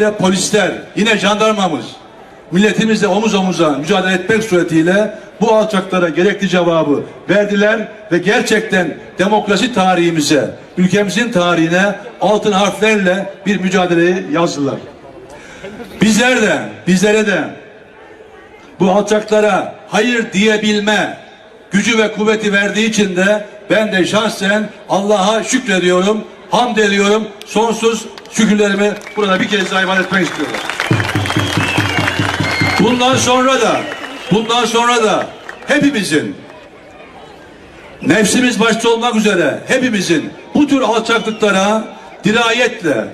şekilde polisler, yine jandarmamız, milletimizle omuz omuza mücadele etmek suretiyle bu alçaklara gerekli cevabı verdiler ve gerçekten demokrasi tarihimize, ülkemizin tarihine altın harflerle bir mücadeleyi yazdılar. Bizler de, bizlere de bu alçaklara hayır diyebilme gücü ve kuvveti verdiği için de ben de şahsen Allah'a şükrediyorum, hamd ediyorum. Sonsuz şükürlerimi burada bir kez daha ifade etmek istiyorum. Bundan sonra da bundan sonra da hepimizin nefsimiz başta olmak üzere hepimizin bu tür alçaklıklara dirayetle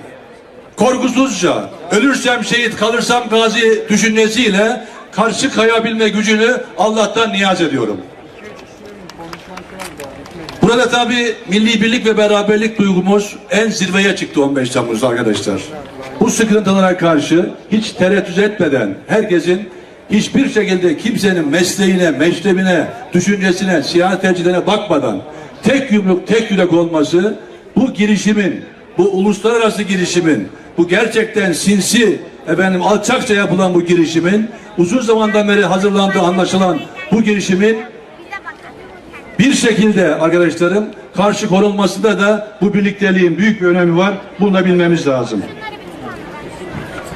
korkusuzca ölürsem şehit kalırsam gazi düşüncesiyle karşı kayabilme gücünü Allah'tan niyaz ediyorum. Burada tabi milli birlik ve beraberlik duygumuz en zirveye çıktı 15 Temmuz arkadaşlar. Bu sıkıntılara karşı hiç tereddüt etmeden herkesin hiçbir şekilde kimsenin mesleğine, meşrebine, düşüncesine, siyaset tercihlerine bakmadan tek yumruk, tek yürek olması bu girişimin, bu uluslararası girişimin, bu gerçekten sinsi, efendim alçakça yapılan bu girişimin, uzun zamandan beri hazırlandığı anlaşılan bu girişimin bir şekilde arkadaşlarım karşı konulmasında da bu birlikteliğin büyük bir önemi var. Bunu da bilmemiz lazım.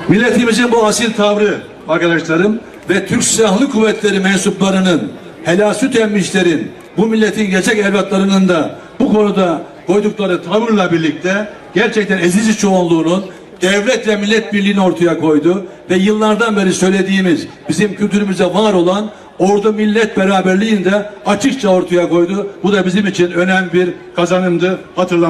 Milletimizin bu asil tavrı arkadaşlarım ve Türk Silahlı Kuvvetleri mensuplarının helal süt emmişlerin bu milletin gerçek evlatlarının da bu konuda koydukları tavırla birlikte gerçekten ezici çoğunluğunun devlet ve millet birliğini ortaya koydu ve yıllardan beri söylediğimiz bizim kültürümüze var olan ordu millet beraberliğini de açıkça ortaya koydu. Bu da bizim için önemli bir kazanımdı. Hatırlamak